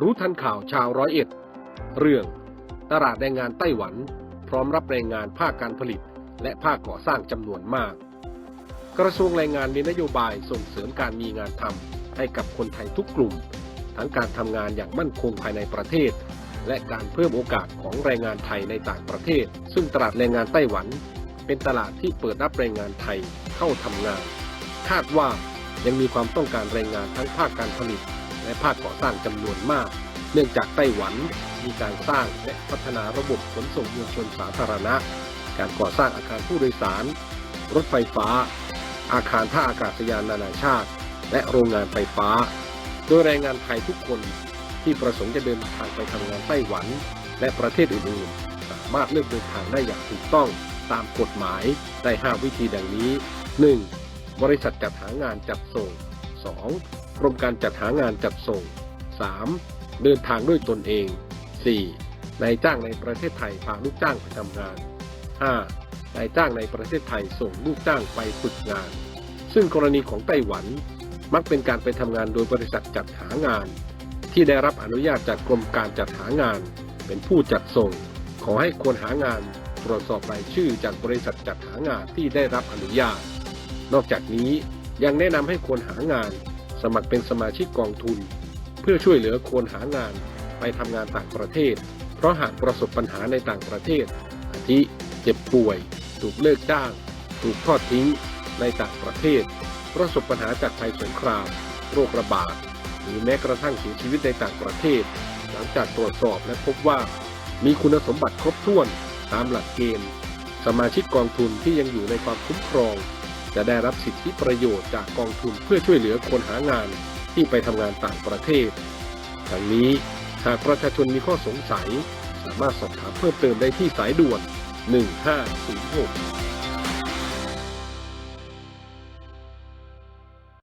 รู้ทันข่าวชาวร้อยเอ็ด เรื่อง ตลาดแรงงานไต้หวัน พร้อมรับแรงงานภาคการผลิต และภาคก่อสร้างจำนวนมาก กระทรวงแรงงานมีนโยบายส่งเสริมการมีงานทำให้กับคนไทยทุกกลุ่ม ทั้งการทำงานอย่างมั่นคงภายในประเทศ และการเพิ่มโอกาสของแรงงานไทยในต่างประเทศ ซึ่งตลาดแรงงานไต้หวัน เป็นตลาดที่เปิดรับแรงงานไทยเข้าทำงาน คาดว่ายังมีความต้องการแรงงานทั้งภาคการผลิต และภาคก่อสร้างจำนวนมาก เนื่องจากไต้หวันมีการสร้างและพัฒนาระบบขนส่งมวลชนสาธารณะ การก่อสร้างอาคารผู้โดยสาร รถไฟฟ้า อาคารท่าอากาศยานนานาชาติ และโรงงานไฟฟ้า โดยแรงงานไทยทุกคนที่ประสงค์จะเดินทางไปทำงานไต้หวัน และประเทศอื่นๆ สามารถเลือกเดินทางได้อย่างถูกต้องตามกฎหมายได้ 5 วิธีดังนี้ 1. บริษัทจัดหางานจัดส่ง 2. กรมการจัดหางานจัดส่ง 3. เดินทางด้วยตนเอง 4. นายจ้างในประเทศไทยพาลูกจ้างไปทำงาน 5. นายจ้างในประเทศไทยส่งลูกจ้างไปฝึกงาน ซึ่งกรณีของไต้หวันมักเป็นการไปทำงานโดยบริษัทจัดหางาน ที่ได้รับอนุญาตจากกรมการจัดหางาน เป็นผู้จัดส่ง ขอให้คนหางานตรวจสอบรายชื่อจากบริษัทจัดหางานที่ได้รับอนุญาต นอกจากนี้ยังแนะนำให้คนหางาน สมัครเป็นสมาชิกกองทุน เพื่อช่วยเหลือคนหางานไปทำงานต่างประเทศ เพราะหากประสบปัญหาในต่างประเทศ อาทิเจ็บป่วย ถูกเลิกจ้าง ถูกทอดทิ้ง ในต่างประเทศ ประสบปัญหาจากภัยสงคราม โรคระบาด หรือแม้กระทั่งเสียชีวิตในต่างประเทศ หลังจากตรวจสอบและพบว่า มีคุณสมบัติครบถ้วนตามหลักเกณฑ์ สมาชิกกองทุนที่ยังอยู่ในความคุ้มครอง จะได้รับสิทธิประโยชน์จากกองทุนเพื่อช่วยเหลือคนหางานที่ไปทำงานต่างประเทศ ทั้งนี้หากประชาชนมีข้อสงสัย สามารถสอบถามเพิ่มเติมได้ที่สายด่วน 1506